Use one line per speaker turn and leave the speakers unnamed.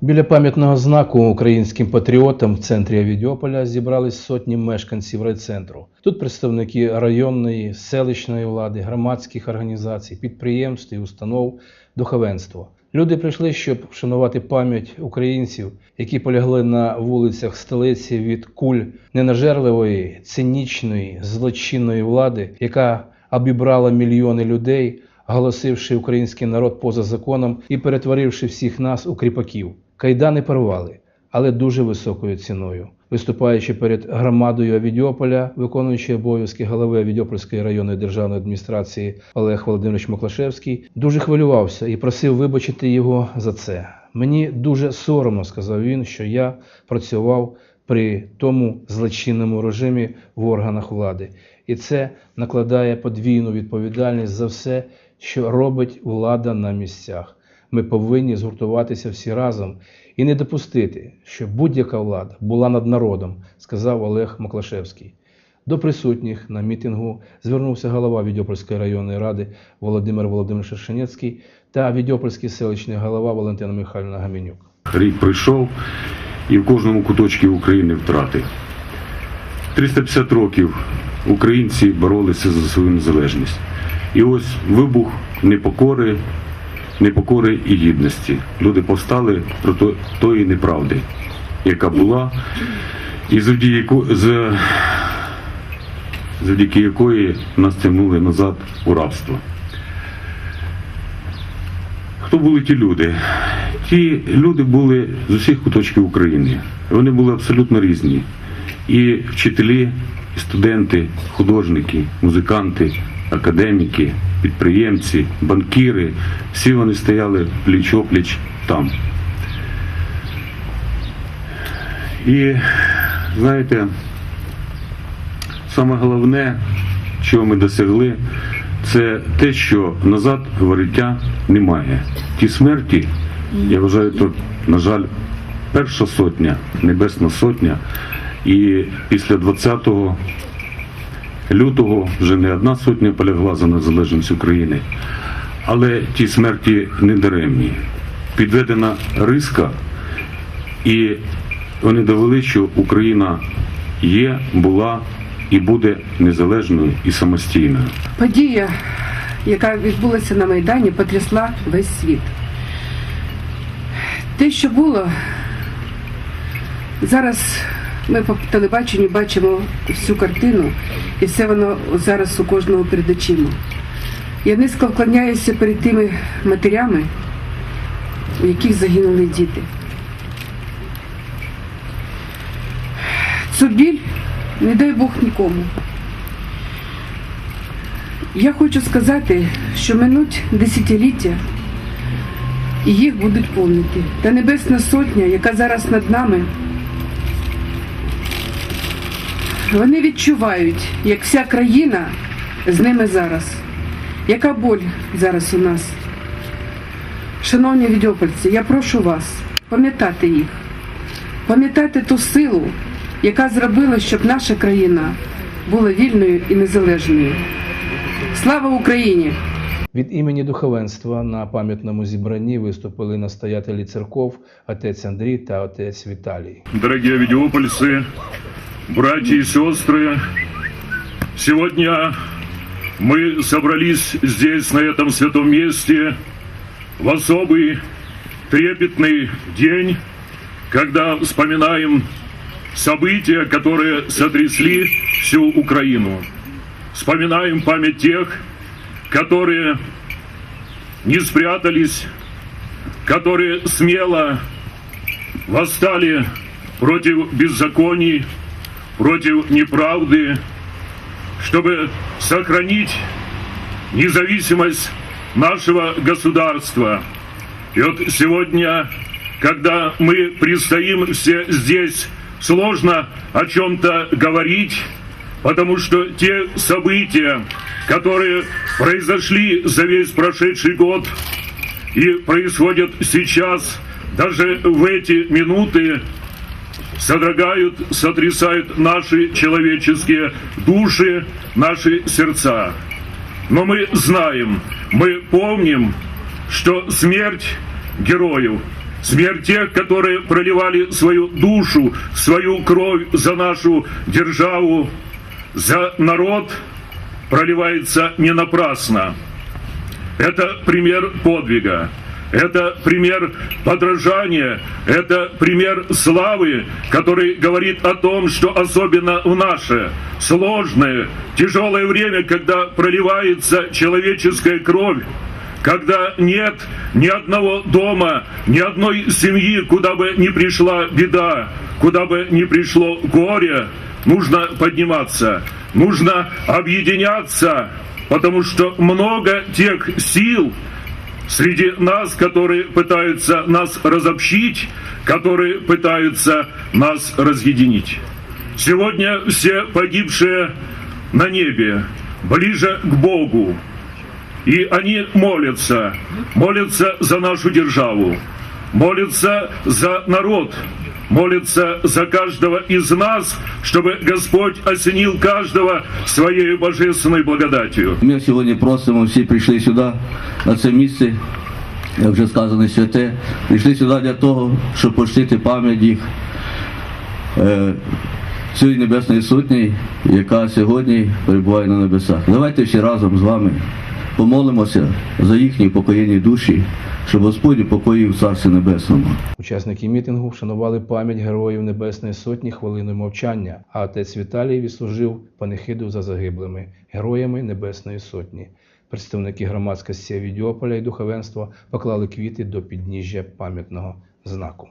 Біля пам'ятного знаку українським патріотам в центрі Авідіополя зібрались сотні мешканців райцентру. Тут представники районної, селищної влади, громадських організацій, підприємств і установ, духовенство. Люди прийшли, щоб вшанувати пам'ять українців, які полягли на вулицях столиці від куль ненажерливої, цинічної, злочинної влади, яка обібрала мільйони людей, оголосивши український народ поза законом і перетворивши всіх нас у кріпаків. Кайдани порвали, але дуже високою ціною. Виступаючи перед громадою Авідіополя, виконуючи обов'язки голови Авідіопольської районної державної адміністрації Олег Володимирович Моклашевський, дуже хвилювався і просив вибачити його за це. Мені дуже соромно, сказав він, що я працював при тому злочинному режимі в органах влади, і це накладає подвійну відповідальність за все, що робить влада на місцях. Ми повинні згуртуватися всі разом і не допустити, щоб будь-яка влада була над народом, сказав Олег Маклашевський. До присутніх на мітингу звернувся голова Відьопольської районної ради Володимир Володимир Шершенецький та Відьопольський селищний голова Валентина Михайлівна Гамінюк.
Рік пройшов і в кожному куточці України втрати. 350 років українці боролися за свою незалежність. І ось вибух непокори, непокори і гідності. Люди повстали проти тої неправди, яка була, і завдяки, яко- за- завдяки якої нас тягнули назад у рабство. Хто були ті люди? Ті люди були з усіх куточків України. Вони були абсолютно різні. І вчителі, і студенти, художники, музиканти, академіки, підприємці, банкіри. Всі вони стояли пліч-опліч там. І знаєте, саме головне, чого ми досягли, це те, що назад вороття немає. Ті смерті, я вважаю, то, на жаль, перша сотня, небесна сотня. І після 20 лютого вже не одна сотня полягла за незалежність України. Але ті смерті не даремні. Підведена риска, і вони довели, що Україна є, була і буде незалежною і самостійною.
Подія, яка відбулася на Майдані, потрясла весь світ. Те, що було, зараз ми по телебаченню бачимо всю картину, і все воно зараз у кожного перед очима. Я низько вклоняюся перед тими матерями, у яких загинули діти. Цю біль не дай Бог нікому. Я хочу сказати, що минуть десятиліття, і їх будуть помнити. Та Небесна Сотня, яка зараз над нами, вони відчувають, як вся країна з ними зараз. Яка боль зараз у нас? Шановні відьопольці, я прошу вас пам'ятати їх, пам'ятати ту силу, яка зробила, щоб наша країна була вільною і незалежною. Слава Україні!
Від імені духовенства на пам'ятному зібранні виступили настоятелі церков отець Андрій та отець Віталій.
Дорогие видеопольцы, братья и сестры, сегодня мы собрались здесь, на этом святом месте, в особый трепетный день, когда вспоминаем события, которые сотрясли всю Украину. Вспоминаем память тех, которые не спрятались, которые смело восстали против беззаконий, против неправды, чтобы сохранить независимость нашего государства. И вот сегодня, когда мы предстоим все здесь, сложно о чем-то говорить, потому что те события, которые произошли за весь прошедший год и происходят сейчас, даже в эти минуты, содрогают, сотрясают наши человеческие души, наши сердца. Но мы знаем, мы помним, что смерть героев смерть тех, которые проливали свою душу, свою кровь за нашу державу, за народ, проливается не напрасно. Это пример подвига. Это пример подражания, это пример славы, который говорит о том, что особенно в наше сложное, тяжелое время, когда проливается человеческая кровь, когда нет ни одного дома, ни одной семьи, куда бы ни пришла беда, куда бы ни пришло горе, нужно подниматься, нужно объединяться, потому что много тех сил, среди нас, которые пытаются нас разобщить, которые пытаются нас разъединить. Сегодня все погибшие на небе, ближе к Богу, и они молятся, молятся за нашу державу, молятся за народ, молятся за каждого из нас, чтобы Господь осенил каждого своей божественной благодатью.
Ми сьогодні просимо, всі прийшли сюди, на це місце, як вже сказано, святе, прийшли сюди для того, щоб почтити пам'ять їх е, цієї Небесної Сотні, яка сьогодні перебуває на небесах. Давайте всі разом з вами помолимося за їхні покоєнні душі, щоб Господь упокоїв в Царстві Небесному.
Учасники мітингу вшанували пам'ять героїв Небесної Сотні хвилиною мовчання, а отець Віталій відслужив панихиду за загиблими героями Небесної Сотні. Представники громадськості Авідіополя і духовенства поклали квіти до підніжжя пам'ятного знаку.